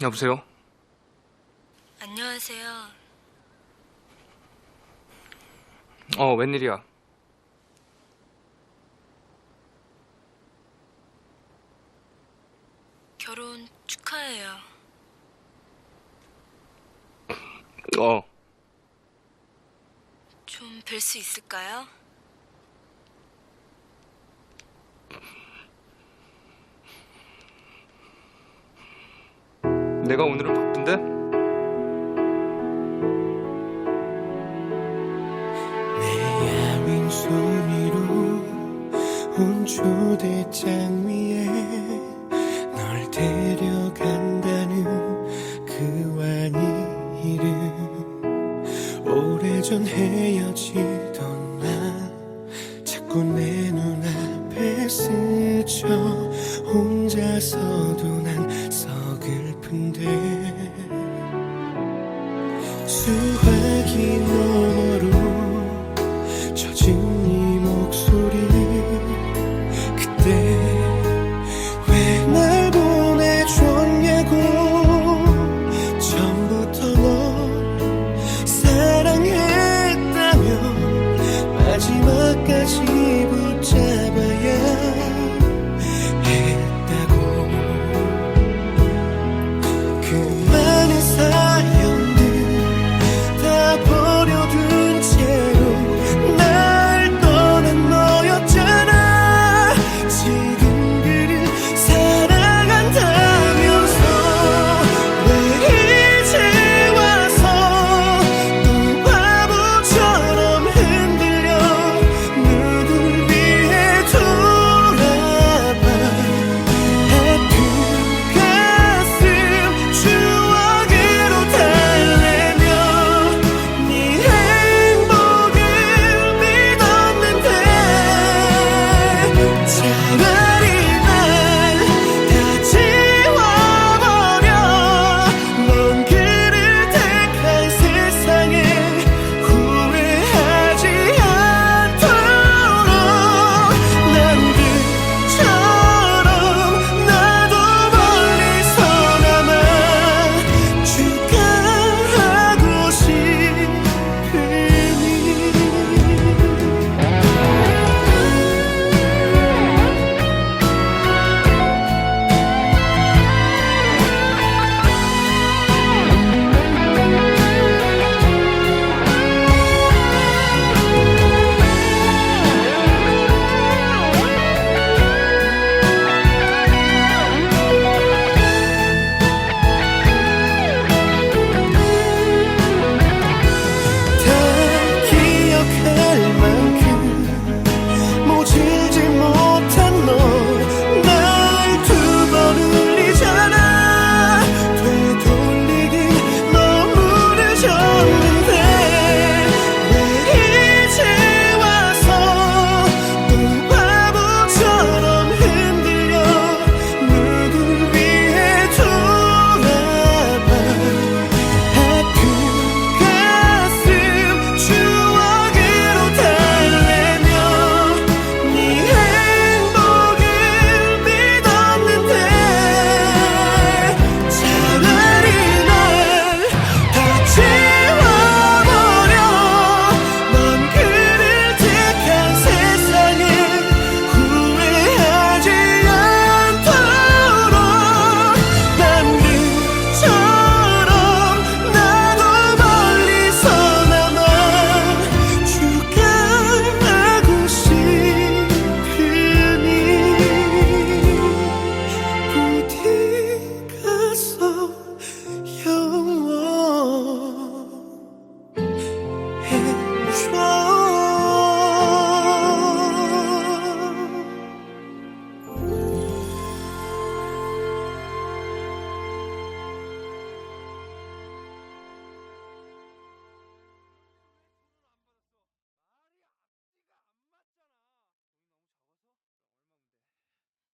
여보세요? 안녕하세요. 어, 웬일이야? 결혼 축하해요. 어. 좀 뵐 수 있을까요? 내가 오늘은 바쁜데? 내 야민 소리로 온초대 장미에 널 데려간다는 그와니 이름 오래전 헤어지던 나 자꾸 내 눈앞에 스쳐 혼자서도 난 open day.